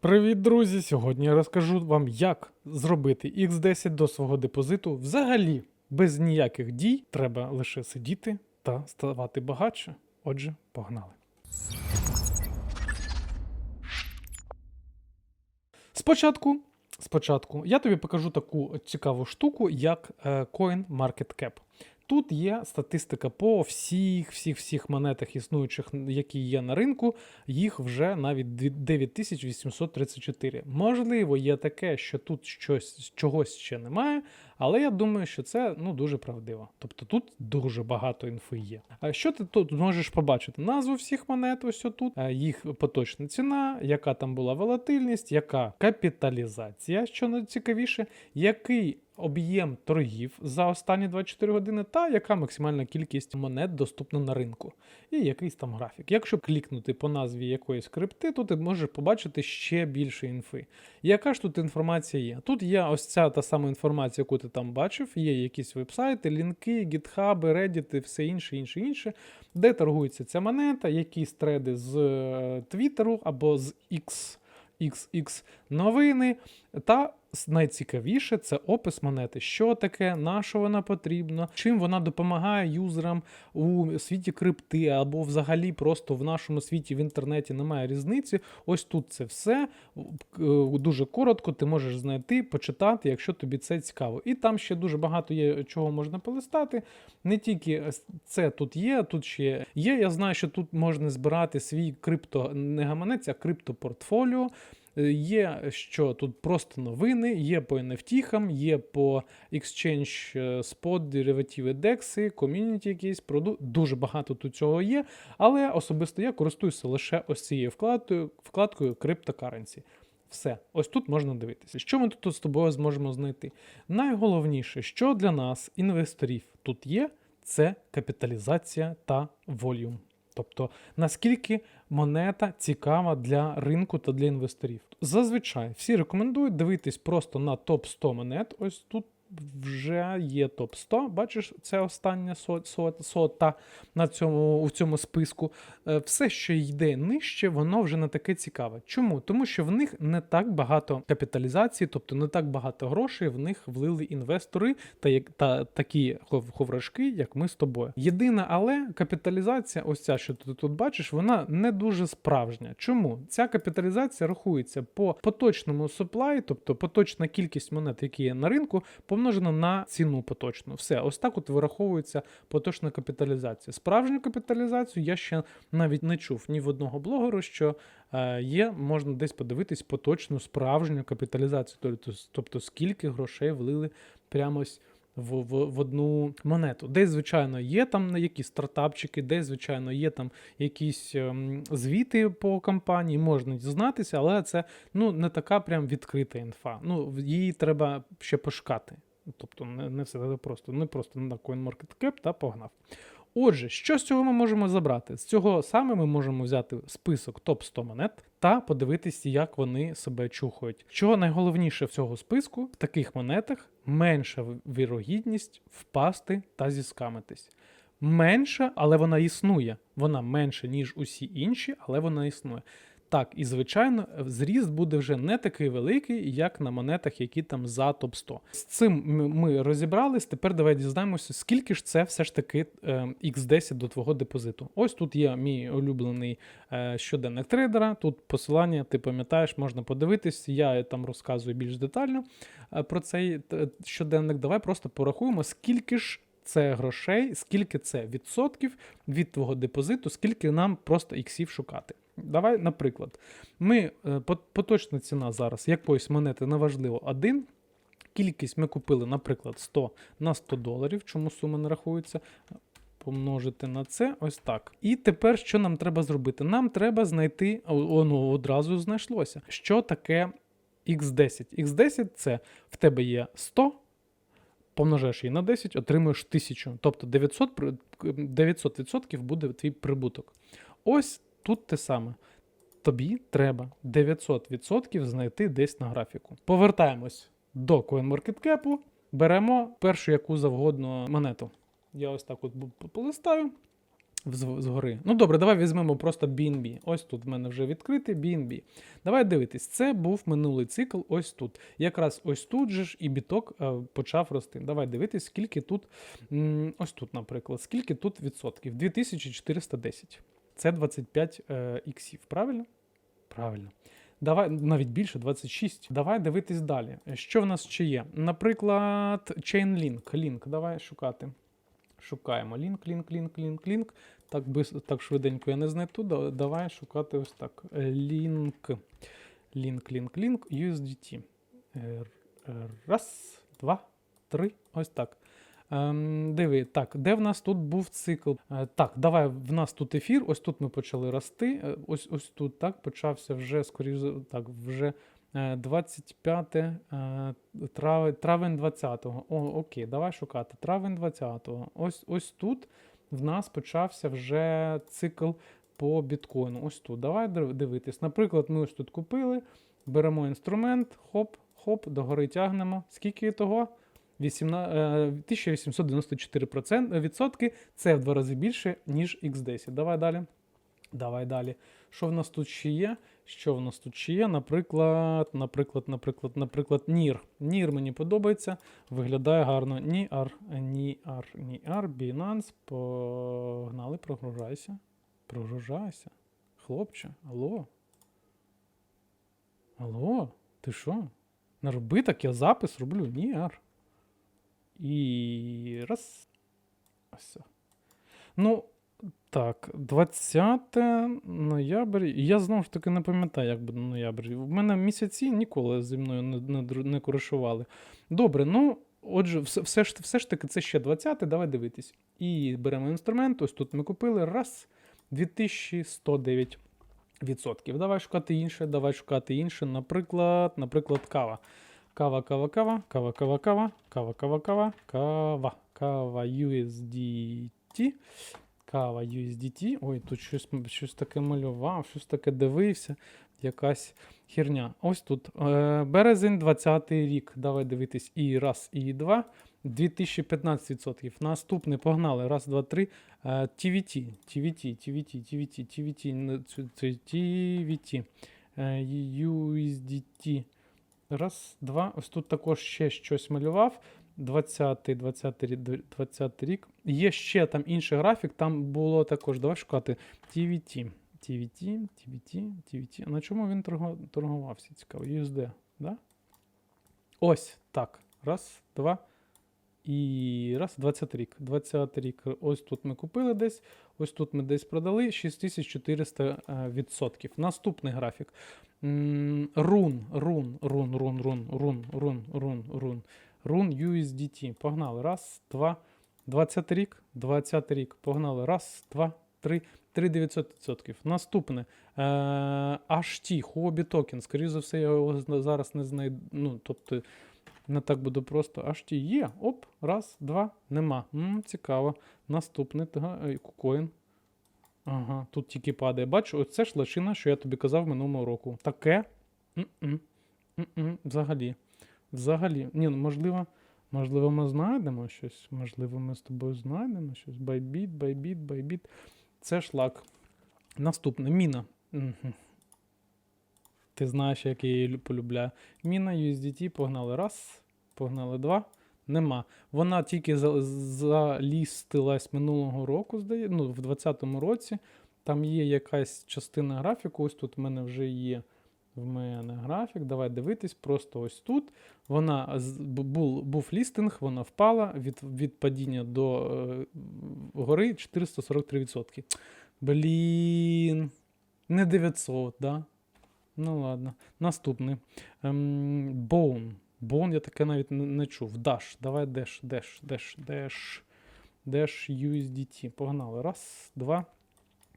Привіт, друзі! Сьогодні я розкажу вам, як зробити X10 до свого депозиту взагалі без ніяких дій. Треба лише сидіти та ставати багатше. Отже, погнали. Спочатку, спочатку я тобі покажу таку цікаву штуку, як е, CoinMarketCap. Тут є статистика по всіх, всіх, всіх монетах існуючих, які є на ринку. Їх вже навіть 9834. Можливо, є таке, що тут щось чогось ще немає, але я думаю, що це ну дуже правдиво. Тобто тут дуже багато інфи є. А що ти тут можеш побачити? Назву всіх монет, ось тут, е, їх поточна ціна, яка там була волатильність, яка капіталізація, що найцікавіше, який об'єм торгів за останні 24 години, та яка максимальна кількість монет доступна на ринку, і якийсь там графік. Якщо клікнути по назві якоїсь крипти, то ти можеш побачити ще більше інфи. Яка ж тут інформація є? Тут є ось ця та сама інформація, яку ти там бачив, є якісь вебсайти, лінки, гітхаби, Reddit і все інше, інше, інше, де торгується ця монета, якісь треди з е, Твіттеру або з X. XX новини. Та найцікавіше це опис монети, що таке, на що вона потрібна, чим вона допомагає юзерам у світі крипти, або взагалі просто в нашому світі в інтернеті немає різниці. Ось тут це все е, дуже коротко. Ти можеш знайти, почитати, якщо тобі це цікаво. І там ще дуже багато є чого можна полистати. Не тільки це тут є, тут ще є. Я знаю, що тут можна збирати свій крипто не гаманець, а криптопортфоліо. Є що тут просто новини, є по NFT, є по Exchange е, Spot, деривативи DEX, ком'юніті якісь, продукт. Дуже багато тут цього є. Але особисто я користуюся лише ось цією вкладкою, вкладкою Cryptocurrency. Все, ось тут можна дивитися. Що ми тут з тобою зможемо знайти? Найголовніше, що для нас, інвесторів, тут є, це капіталізація та волюм. Тобто, наскільки монета цікава для ринку та для інвесторів. Зазвичай всі рекомендують дивитись просто на топ 100 монет. Ось тут вже є топ 100. Бачиш, це остання сот, сот, сота на цьому, у цьому списку. Е, Все, що йде нижче, воно вже не таке цікаве. Чому? Тому що в них не так багато капіталізації, тобто не так багато грошей в них влили інвестори та, як- та такі хов- ховрашки, як ми з тобою. Єдине, але капіталізація, ось ця, що ти тут бачиш, вона не дуже справжня. Чому? Ця капіталізація рахується по поточному supply, тобто поточна кількість монет, які є на ринку, помножена на ціну поточну. Все, ось так от вираховується поточна капіталізація. Справжню капіталізацію я ще навіть не чув ні в одного блогеру, що е, є, можна десь подивитись поточну справжню капіталізацію, тобто, тобто скільки грошей влили прямо в, в, в одну монету. Десь, звичайно, є там якісь стартапчики, десь, звичайно, є там якісь ем, звіти по компанії, можна дізнатися, але це ну, не така прям відкрита інфа. Ну, її треба ще пошукати. Тобто не, не все просто. Не просто на CoinMarketCap та погнав. Отже, що з цього ми можемо забрати? З цього саме ми можемо взяти список топ 100 монет та подивитися, як вони себе чухають. Що найголовніше в цього списку, в таких монетах менша вірогідність впасти та зіскамитись. Менша, але вона існує. Вона менша, ніж усі інші, але вона існує. Так, і звичайно, зріст буде вже не такий великий, як на монетах, які там за топ 100 З цим ми- розібрались. Тепер давай дізнаємося, скільки ж це все ж таки е, X10 до твого депозиту. Ось тут є мій улюблений е, щоденник трейдера. Тут посилання, ти пам'ятаєш, можна подивитись. Я там розказую більш детально е, про цей е, щоденник. Давай просто порахуємо, скільки ж. Це грошей, скільки це відсотків від твого депозиту, скільки нам просто іксів шукати. Давай, наприклад, ми е, поточна ціна зараз якоїсь монети неважливо один. Кількість ми купили, наприклад, 100 на 100 доларів, чому сума не рахується. Помножити на це ось так. І тепер що нам треба зробити? Нам треба знайти, воно одразу знайшлося. Що таке X10? X10 це в тебе є 100, помножаєш її на 10, отримуєш 1000. Тобто 900, при- 900% буде твій прибуток. Ось тут те саме. Тобі треба 900% знайти десь на графіку. Повертаємось до CoinMarketCap, беремо першу яку завгодно монету. Я ось так от полистаю. Згори. Ну добре, давай візьмемо просто BNB. Ось тут в мене вже відкритий BNB. Давай дивитись, це був минулий цикл ось тут. Якраз ось тут же ж і біток е, почав рости. Давай дивитись, скільки тут, ось тут, наприклад, скільки тут відсотків? 2410. Це 25 е, іксів, правильно? Правильно. Давай навіть більше 26. Давай дивитись далі. Що в нас ще є? Наприклад, Chainlink. Link. Давай шукати. Шукаємо лінк, лінк, лінк, лінк, лінк. Так, бис, так швиденько я не знайду. Давай шукати ось так. Лінк. Лінк, лінк, лінк, USDT. Е, Раз, два, три. Ось так. Ем, диви, так, де в нас тут був цикл? Е, так, давай, в нас тут ефір, ось тут ми почали рости. е, Ось ось тут так почався вже, скоріш, так, вже е, 25 е, травень, травень 20-го. О, окей, давай шукати. Травень 20-го. Ось, ось тут в нас почався вже цикл по біткоїну. Ось тут. Давай дивитись. Наприклад, ми ось тут купили, беремо інструмент, хоп, хоп, догори тягнемо. Скільки того? 18, е, 1894% відсотки. Це в два рази більше, ніж X10. Давай далі. Давай далі. Що в нас тут ще є? Що в нас тут ще є? Наприклад, наприклад, наприклад, наприклад, NIR. NIR мені подобається, виглядає гарно. NIR, NIR, NIR, Binance. Погнали, прогружайся. Прогружайся. Хлопче, алло. Алло, ти що? Не роби так, я запис роблю. NIR. І раз. Ось. Ну, так, 20 ноябрь. Я знову ж таки не пам'ятаю, як буде ноябрь. У мене місяці ніколи зі мною не, не, не коришували. Добре, ну. Отже, все, все, ж, все ж таки це ще 20 давай дивитись. І беремо інструмент. Ось тут ми купили. Раз. 2109 відсотків. Давай шукати інше, давай шукати інше. Наприклад, наприклад, кава. Кава, кава, кава, кава, кава, кава, кава, кава, кава, кава, кава USDT. Кава USDT. Ой, тут щось, щось таке малював, щось таке дивився. Якась херня. Ось тут. Е, березень 20 рік. Давай дивитись. І раз, і два. 2015%. Наступний погнали. Раз, два, три. Е, TVT, TVT, TVT, TVT, TVT, TVT. Е, USDT. Раз, два. Ось тут також ще щось малював. 20, 20, рі- 20 рік. Є ще там інший графік, там було також. Давай шукати TVT. TVT, TVT, TVT. А на чому він торгувався? Цікаво. USD, да? Ось так. Раз, два. І раз, 20 рік. 20 рік. Ось тут ми купили десь, ось тут ми десь продали 6400 е, відсотків. Наступний графік. М, Рун, рун, рун, рун, рун, рун, рун, рун, рун. Рун USDT. Погнали. Раз, два. 20 рік. 20 рік. Погнали. Раз, два, три. 3900%. Наступне. HT, Huobi токен. Скоріше за все, я його зараз не знайду. Ну, тобто, не так буде просто. HT є. Оп, раз, два, нема. М, цікаво. Наступний. Тага, е. Ага, тут тільки падає. Бачу, оце ж лачина, що я тобі казав минулого року. Таке. М-м. М-м. Взагалі. Взагалі. Ні, ну можливо, можливо, ми знайдемо щось. Можливо, ми з тобою знайдемо щось. Байбіт, байбіт, байбіт. Це шлак. Наступне. Міна. Мгм. Ти знаєш, як я її лю- полюбляю. Міна, USDT, погнали раз, погнали два. Нема. Вона тільки залістилась минулого року, здає, ну, в 2020 році. Там є якась частина графіку. Ось тут в мене вже є в мене графік. Давай дивитись. Просто ось тут. Вона був, був лістинг, вона впала від, від падіння до е, гори 443%. Блін. Не 900, да? Ну ладно. Наступний. Ем, Bone. Bone я таке навіть не, чув. Dash. Давай Dash, Dash, Dash, Dash. Dash USDT. Погнали. Раз, два.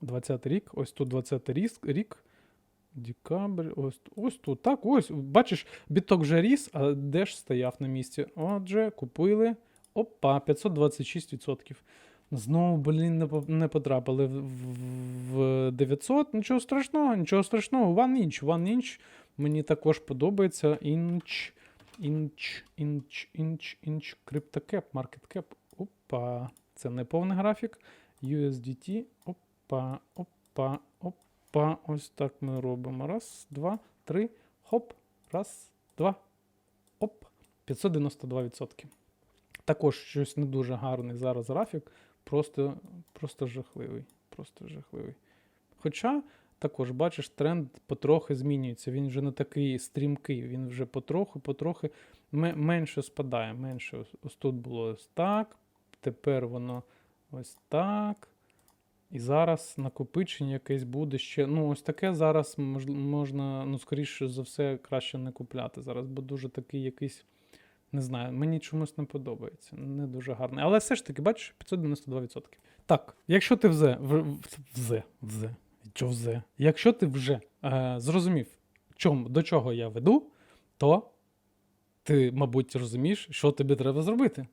20 рік. Ось тут 20 рік. рік. Декабрь. Ось, ось тут. Так, ось. Бачиш, біток вже ріс, а Dash стояв на місці. Отже, купили. Опа, 526%. Знову, блін, не, потрапили в, в, в 900. Нічого страшного, нічого страшного. One inch, one inch. Мені також подобається. Inch, inch, inch, inch. CryptoCap, market cap. Опа. Це не повний графік. USDT. Опа, опа, опа. Ось так ми робимо. Раз, два, три. Хоп. Раз, два. Оп. 592%. Також щось не дуже гарний зараз графік. Просто, просто жахливий. Просто жахливий. Хоча, також, бачиш, тренд потрохи змінюється. Він вже не такий стрімкий, він вже потроху, потрохи менше спадає. Менше. Ось, ось тут було ось так. Тепер воно ось так. І зараз накопичення якесь буде ще. Ну, ось таке зараз мож, можна, ну, скоріше за все, краще не купляти зараз, бо дуже такий якийсь. Не знаю, мені чомусь не подобається. Не дуже гарний. Але все ж таки, бачиш, 592%. Так, якщо ти вже в, в, взе, взе, що взе, якщо ти вже е, зрозумів, чом, до чого я веду, то ти, мабуть, розумієш, що тобі треба зробити.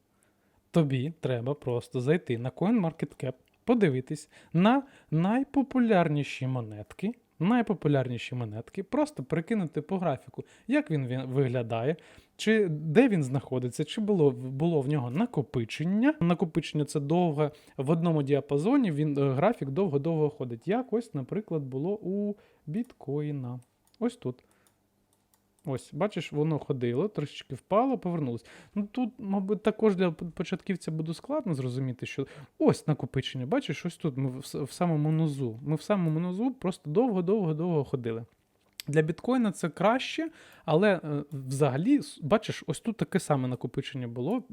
Тобі треба просто зайти на CoinMarketCap, подивитись на найпопулярніші монетки. Найпопулярніші монетки, просто прикинути по графіку, як він, виглядає, чи де він знаходиться, чи було, було в нього накопичення. Накопичення це довго в одному діапазоні, він е, графік довго-довго ходить. Як ось, наприклад, було у біткоїна. Ось тут. Ось, бачиш, воно ходило, трошечки впало, повернулось. Ну тут, мабуть, також для початківця буде складно зрозуміти, що ось накопичення. Бачиш, ось тут ми в, в самому низу. Ми в самому низу просто довго-довго-довго ходили. Для біткоїна це краще, але е, взагалі, бачиш, ось тут таке саме накопичення було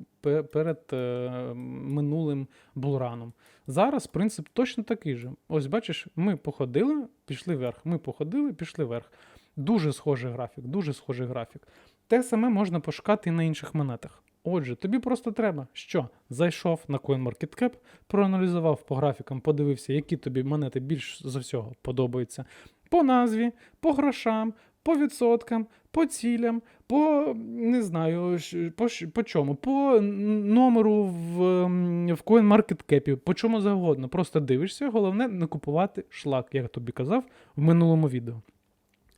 перед е, минулим булраном. Зараз принцип точно такий же. Ось бачиш, ми походили, пішли вверх. Ми походили, пішли вверх. Дуже схожий графік, дуже схожий графік. Те саме можна пошукати і на інших монетах. Отже, тобі просто треба, що зайшов на CoinMarketCap, проаналізував по графікам, подивився, які тобі монети більш за всього подобаються. По назві, по грошам, по відсоткам, по цілям, по не знаю, по, по чому, по номеру в, в CoinMarketCap, по чому завгодно. Просто дивишся, головне не купувати шлак, як тобі казав в минулому відео.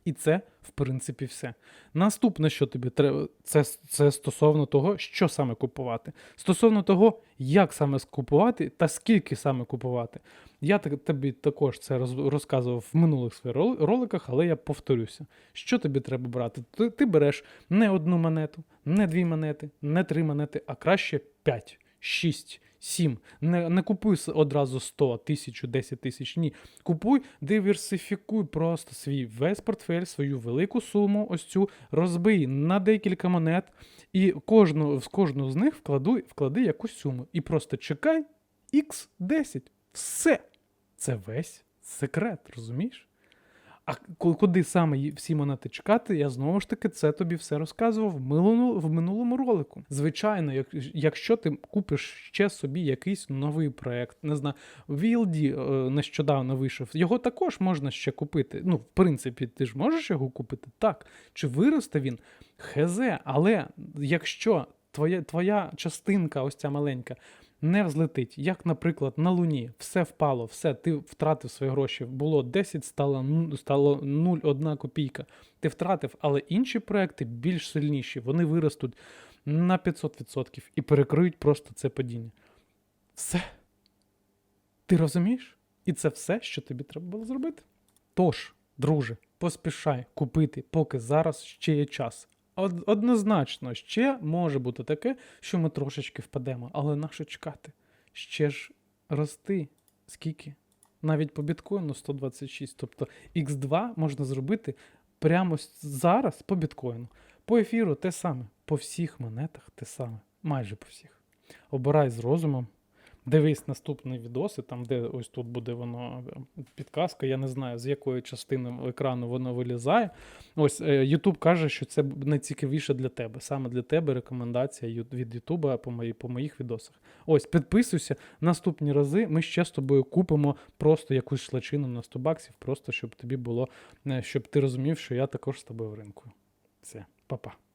І це, в принципі, все. Наступне, що тобі треба, це, це стосовно того, що саме купувати. Стосовно того, як саме скупувати та скільки саме купувати. Я тобі також це роз, розказував в минулих своїх роликах, але я повторюся. Що тобі треба брати? Ти, ти береш не одну монету, не дві монети, не три монети, а краще 5, 6, 7. Не, не купуй одразу 100, 1000, 10 тисяч. Ні. Купуй, диверсифікуй просто свій весь портфель, свою велику суму, ось цю розбий на декілька монет, і кожну, в кожну з них вкладуй, вклади якусь суму. І просто чекай X10. Все. Це весь секрет, розумієш? А ку- куди саме всі монети чекати, я знову ж таки це тобі все розказував в минулому, ролику. Звичайно, якщо ти купиш ще собі якийсь новий проект, не знаю, VLD е, нещодавно вийшов, його також можна ще купити. Ну, в принципі, ти ж можеш його купити так. Чи виросте він? Хезе, але якщо твоя, твоя частинка, ось ця маленька, не взлетить, як, наприклад, на Луні, все впало, все, ти втратив свої гроші. Було 10, стало, стало 0,1 копійка. Ти втратив, але інші проекти більш сильніші, вони виростуть на 500% і перекриють просто це падіння. Все. Ти розумієш? І це все, що тобі треба було зробити. Тож, друже, поспішай купити, поки зараз ще є час. Од- Однозначно, ще може бути таке, що ми трошечки впадемо, але нащо чекати? Ще ж рости. Скільки? Навіть по біткоїну 126. Тобто X2 можна зробити прямо зараз по біткоїну. По ефіру те саме. По всіх монетах те саме. Майже по всіх. Обирай з розумом. Дивись наступні відоси, там, де ось тут буде воно е, підказка. Я не знаю, з якої частини екрану воно вилізає. Ось е, YouTube каже, що це найцікавіше для тебе. Саме для тебе рекомендація від YouTube по, мої, по моїх відосах. Ось, підписуйся. Наступні рази ми ще з тобою купимо просто якусь шлачину на 100 баксів, просто щоб тобі було, е, щоб ти розумів, що я також з тобою в ринку. Все, па-па.